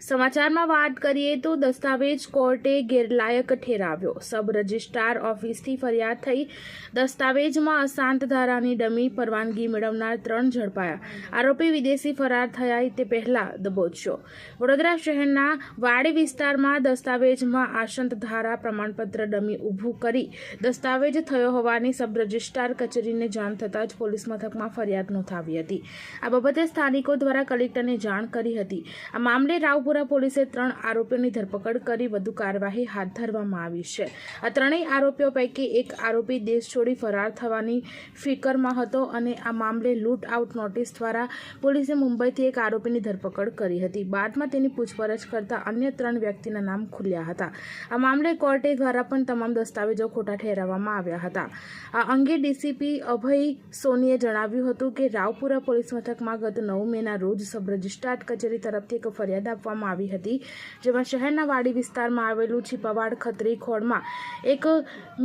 સમાચારમાં વાત કરીએ તો દસ્તાવેજ કોર્ટે ગેરલાયક ઠેરાવ્યો. સબ રજિસ્ટ્રાર ઓફિસથી ફરિયાદ થઈ. દસ્તાવેજમાં અશાંત ધારાની ડમી પરવાનગી મેળવનાર ત્રણ ઝડપાયા. આરોપી વિદેશી ફરાર થયા તે પહેલા દબોચ્યો. વડોદરા શહેરના વાડી વિસ્તારમાં દસ્તાવેજમાં આશંત ધારા પ્રમાણપત્ર ડમી ઊભું કરી દસ્તાવેજ થયો હોવાની સબ રજિસ્ટ્રાર કચેરીને જાણ થતાં જ પોલીસ મથકમાં ફરિયાદ નોંધાવી હતી. આ બાબતે સ્થાનિકો દ્વારા કલેક્ટરને જાણ કરી હતી. આ મામલે રાવપુરા પોલીસે ત્રણ આરોપીઓની ધરપકડ કરી વધુ કાર્યવાહી હાથ ધરવામાં આવી છે. આ ત્રણેય આરોપીઓ પૈકી એક આરોપી દેશ છોડી ફરાર થવાની ફિકરમાં હતો અને આ મામલે લૂંટ આઉટ નોટિસ દ્વારા પોલીસે મુંબઈથી એક આરોપીની ધરપકડ કરી હતી. બાદમાં તેની પૂછપરછ કરતા અન્ય ત્રણ વ્યક્તિના નામ ખુલ્યા હતા. આ મામલે કોર્ટે દ્વારા પણ તમામ દસ્તાવેજો ખોટા ઠેરવવામાં આવ્યા હતા. આ અંગે ડીસીપી અભય સોનીએ જણાવ્યું હતું કે રાવપુરા પોલીસ મથકમાં ગત નવ મેના રોજ સબ રજિસ્ટ્રાર કચેરી તરફથી એક ફરિયાદ આપવામાં આવી હતી, જેમાં શહેરના વાડી વિસ્તારમાં આવેલું છીપાવાડ ખત્રી ખોળમાં એક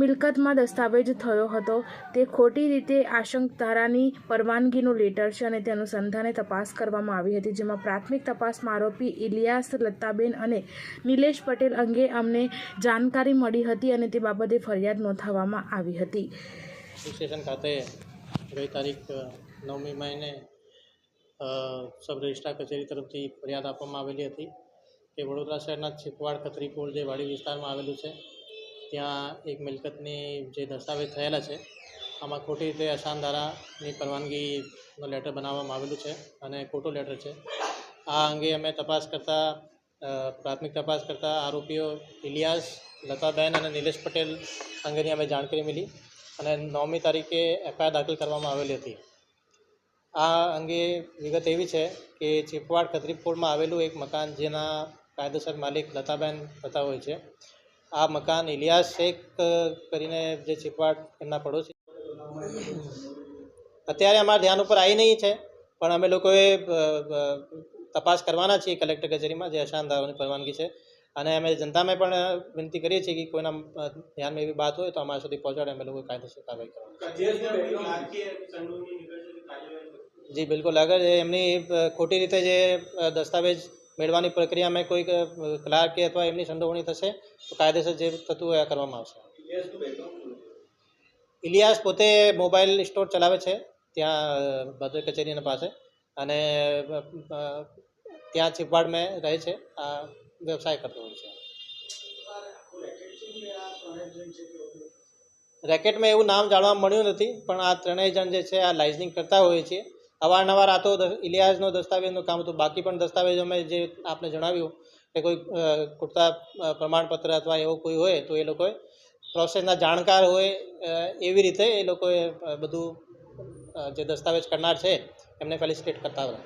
મિલકતમાં દસ્તાવેજ થયો હતો. તે ખોટી રીતે આશંક ધારાની પરવાનગીનો લેટર છે અને તે અનુસંધાને તપાસ કરવામાં આવી હતી, જેમાં પ્રાથમિક તપાસમાં આરોપી ઇલિયાસ લતાબેન અને નિલેશ પટેલ અંગે અમને જાણકારી મળી હતી અને તે બાબતે ફરિયાદ નોંધાવવામાં આવી હતી. સ્ટેશન ખાતે ગઈ તારીખ નવમી મહિને સબ રજિસ્ટ્રાર કચેરી તરફથી ફરિયાદ આપવામાં આવેલી હતી કે વડોદરા શહેરના છીપવાડ ખત્રીપોળ જે વાડી વિસ્તારમાં આવેલું છે, ત્યાં એક મિલકતની જે દસ્તાવેજ થયેલા છે, આમાં ખોટી રીતે અસાન ધારાની પરવાનગીનો લેટર બનાવવામાં આવેલું છે અને ખોટો લેટર છે. આ અંગે અમે તપાસ કરતાં પ્રાથમિક તપાસ કરતાં આરોપીઓ ઇલિયાસ, લતાબેન અને નિલેશ પટેલ અંગેની અમે જાણકારી મળી અને નવમી તારીખે એફઆઈઆર દાખલ કરવામાં આવેલી હતી. આ અંગે વિગત એવી છે કે ચીપવાડ ખત્રીપુરમાં આવેલું એક મકાન જેના કાયદેસર માલિક લતાબેન થતા હોય છે. આ મકાન ઇલિયાસ શેખ કરીને જે ચીપવાડ એમના પડોશી અત્યારે અમારા ધ્યાન ઉપર આવી નહીં છે, પણ અમે લોકોએ તપાસ કરવાના છીએ કલેક્ટર કચેરીમાં જે અશાંત દાવાની પરવાનગી છે. અને અમે જનતાને પણ વિનંતી કરીએ છીએ કે કોઈના ધ્યાનમાં એવી વાત હોય તો અમારા સુધી પહોંચાડે, અમે લોકો કાયદેસર કાર્યવાહી કરવાની. જી બિલકુલ. અગર એમની ખોટી રીતે જે દસ્તાવેજ મેળવવાની પ્રક્રિયામાં કોઈક ક્લાર્ક કે અથવા એમની સંડોવણી થશે તો કાયદેસર જે થતું હોય કરવામાં આવશે. ઇલિયાસ પોતે મોબાઈલ સ્ટોર ચલાવે છે ત્યાં ભદ્ર કચેરીના પાસે. અને ત્યાં ચીપવાડમાં રહે છે આ વ્યવસાય કરતો હોય છે. રેકેટમાં એવું નામ જાણવા મળ્યું નથી, પણ આ ત્રણેય જણ જે છે, આ લાઇઝનિંગ કરતા હોઈએ છીએ અવારનવાર આ તો ઇલિયાઝનો દસ્તાવેજનું કામ હતું. બાકી પણ દસ્તાવેજો મેં જે આપને જણાવ્યું કે કોઈ કુર્તા પ્રમાણપત્ર અથવા એવો કોઈ હોય તો એ લોકોએ પ્રોસેસના જાણકાર હોય એવી રીતે એ લોકોએ બધું જે દસ્તાવેજ કરનાર છે, એમને ફેલિસિટેટ કરતા હોય